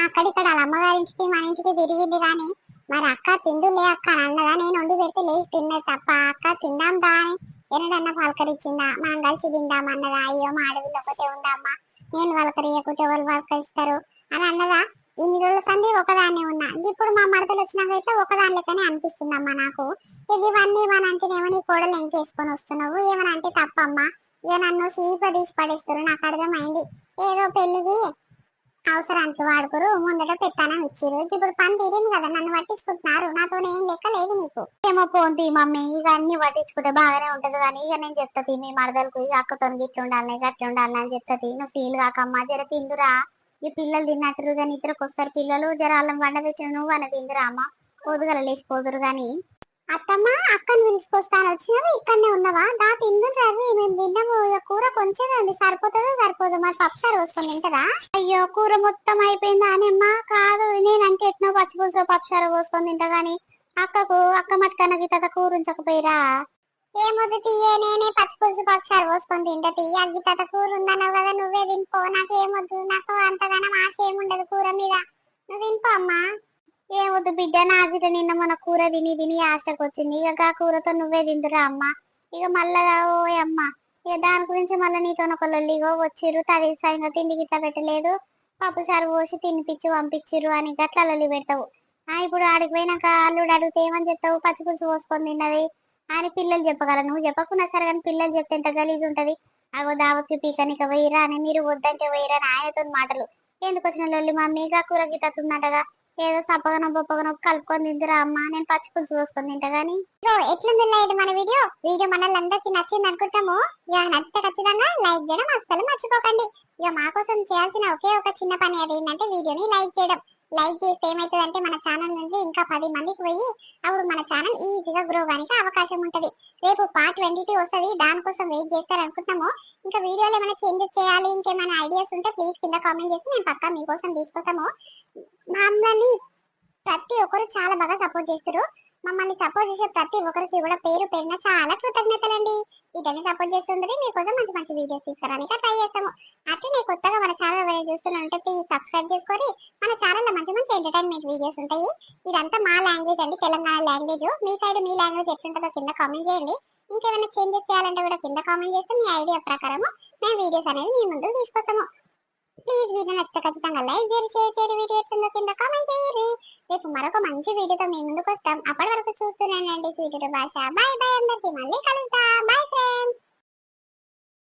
అక్కడిక్కడ వాళ్ళ అమ్మగారి ఇంటికి మన ఇంటికి తిరిగింది కానీ మరి అక్క తిందులే అక్క అన్నదా? నేను వండి పెడితే లేచి తిన్నది తప్ప అక్క తిందాం దా అని ఎన్నడన్నా పలకరించిందా? మనం కలిసి తిందాం అన్నదా? అయ్యో మా అడవిలో ఒకటే ఉందమ్మా. నేను పలకరియకుంటే ఎవరు పలకరిస్తారు? అని అన్నదా? ఇన్ని రోజుల సంది ఒకదాన్నే ఉన్నా. ఇప్పుడు మా మడతలు వచ్చినాకైతే అయితే ఒకదాని లెక్కనే అనిపిస్తుందమ్మా నాకు. ఇది ఇవన్నీ ఇవన్నీ అంటేనేమో నీ కోడలు ఏం చేసుకొని వస్తున్నావు? ఏమని అంటే తప్పమ్మా. ఇక నన్ను సీప తీసి పడేస్తారు. నాకు అర్థమైంది. ఏదో పెళ్ళిది. అవసరానికి వాడుకోరు ముందట పెత్తానం ఇచ్చిరు ఇప్పుడు పని తీరింది కదా నన్ను పట్టించుకుంటున్నారు. నాతో ఏం లెక్క లేదు మీకు ఏమో పోంది మమ్మీ ఇక అన్ని పట్టించుకుంటే బాగానే ఉంటది కానీ ఇక నేను చెప్తాది మీ మరదలకు ఇక అక్కతో ఇట్లా ఉండాలి గట్ల ఉండాలి అని చెప్తాది నువ్వు ఫీల్ కాకమ్మా జర తిందురా. ఈ పిల్లలు తిన్నట్టుగా కానీ ఇద్దరికి వస్తారు పిల్లలు జర అల్లం వండబెట్టిన నువ్వు అని తిందురా అమ్మ. పోదుగల లేచిపోదురు కానీ. అత్తమ్మ అక్కను పిలుచుకొస్తాను వచ్చినవి ఇక్కడనే ఉన్నవా? దా తిందు రవి మేము తిన్నాము కూర కొంచెమే ఉంది. సరిపోతుందో సరిపోదు మరి పప్పుసారి వస్తుంది తింటదా? అయ్యో కూర మొత్తం అయిపోయిందా అనేమ్మా కాదు నేనంటే ఎట్నో పచ్చిపులుసు పప్పుసారి పోసుకొని తింటా గాని అక్కకు అక్క మట్టుకన్న గీత కూర ఉంచకపోయిరా? ఏమొద్దు తీయే నేనే పచ్చిపులుసు పప్పుసారి పోసుకొని తింటా. తీయ గీత కూర ఉందన్నావు కదా నువ్వే తినిపో. నాకు ఏమొద్దు. నాకు అంతగానం ఆశ ఏముండదు కూర మీద. నువ్వు తినిపో అమ్మా. ఏమొద్దు బిడ్డ నాకిట నిన్న మన కూర తిని తిని ఆశకు వచ్చింది ఇక ఆ కూరతో నువ్వే తిందురా అమ్మ. ఇక మళ్ళా ఓ అమ్మ. ఇక దాని గురించి మళ్ళీ నీతో ఒక లొల్లిగో వచ్చిర్రు తడి సరిగా తిండి గిట్ట పెట్టలేదు. పప్పు సారు పోసి తినిపించి పంపించిర్రు అని గట్ల లొల్లి పెడతావు. ఆ ఇప్పుడు ఆడికి పోయినాక అల్లుడు అడిగితే ఏమని చెప్తావు? పచ్చిపులుసు పోసుకొని తిన్నది. అని పిల్లలు చెప్పగలరు. నువ్వు చెప్పకున్నా సరే కానీ పిల్లలు చెప్తే ఎంత గలీజ్ ఉంటది. అగో దావకి పీకనిక పోయిరా అని మీరు వద్దంటే పోయిరా అని ఆయనతో మాటలు. ఎందుకు వచ్చిన లొల్లి మమ్మీ? గా కూర గిట్టుందటగా ఏదో సప్పగన బొప్పగన కలుపుకొని తిందిరా అమ్మ. నేను పచ్చి పులుసు పోసుకొని తింటా గానీ. ఎట్లుంది లైట్ మన వీడియో? వీడియో మనల్ని నచ్చింది అనుకుంటాము. ఇక నచ్చితే ఖచ్చితంగా లైక్ చేయడం అస్సలు మర్చిపోకండి. ఇక మా కోసం చేయాల్సిన ఒకే ఒక చిన్న పని అది ఏంటంటే వీడియోని లైక్ చేయడం. లైక్ చేస్తే ఏమవుతుందంటే మన ఛానల్ నుండి ఇంకా పది మందికి పోయి అప్పుడు మన ఛానల్ ఈజీగా గ్రో కానికి అవకాశం ఉంటది. రేపు పార్ట్ ట్వంటీ టూ వస్తుంది. దానికోసం వెయిట్ చేస్తారు అనుకుంటున్నాము ఇంకా వీడియోలో ఏమైనా చేంజెస్ చేయాలి ఇంకేమైనా ఐడియాస్ ఉంటే ప్లీజ్ కింద కామెంట్ చేసి మేము పక్కా మీకోసం తీసుకుంటాము మమ్మల్ని ప్రతి ఒక్కరు చాలా బాగా సపోర్ట్ చేస్తారు మమ్మల్ని సపోర్ట్ చేసే ప్రతి ఒక్కరికి కూడా పేరు పేరున చాలా కృతజ్ఞతలండి. ఇటన్నీ సపోర్ట్ చేస్తుంటే మీకోసం మంచి మంచి వీడియోస్ తీసుకురానికి ట్రై చేస్తాము. అట్లనే కొత్తగా మన ఛానల్ ఎవరైనా చూస్తున్నట్టు ప్లీజ్ సబ్స్క్రైబ్ చేసుకొని మన ఛానల్లో మంచి మంచి ఎంటర్టైన్మెంట్ వీడియోస్ ఉంటాయి. ఇదంతా మా లాంగ్వేజ్ అండి తెలంగాణ లాంగ్వేజ్ మీ సైడ్ మీ లాంగ్వేజ్ ఎట్లుంటుందో కింద కామెంట్ చేయండి. ఇంకేమైనా చేంజెస్ చేయాలంటే కూడా కింద కామెంట్ చేస్తే మీ ఐడియా ప్రకారము మేము వీడియోస్ అనేది మీ ముందు తీసుకొస్తాము. ప్లీజ్ వీడియో నచ్చితే ఖచ్చితంగా లైక్ చేయండి షేర్ చేయండి వీడియో ఎట్లుందో కింద కామెంట్ చేయండి. రేపు మరొక మంచి వీడియోతో మేము ముందుకు వస్తాం. అప్పటి వరకు చూస్తున్నానండి స్వీట్ భాష. బాయ్ బాయ్ అందరికి మళ్ళీ కలుద్దాం. Bye friends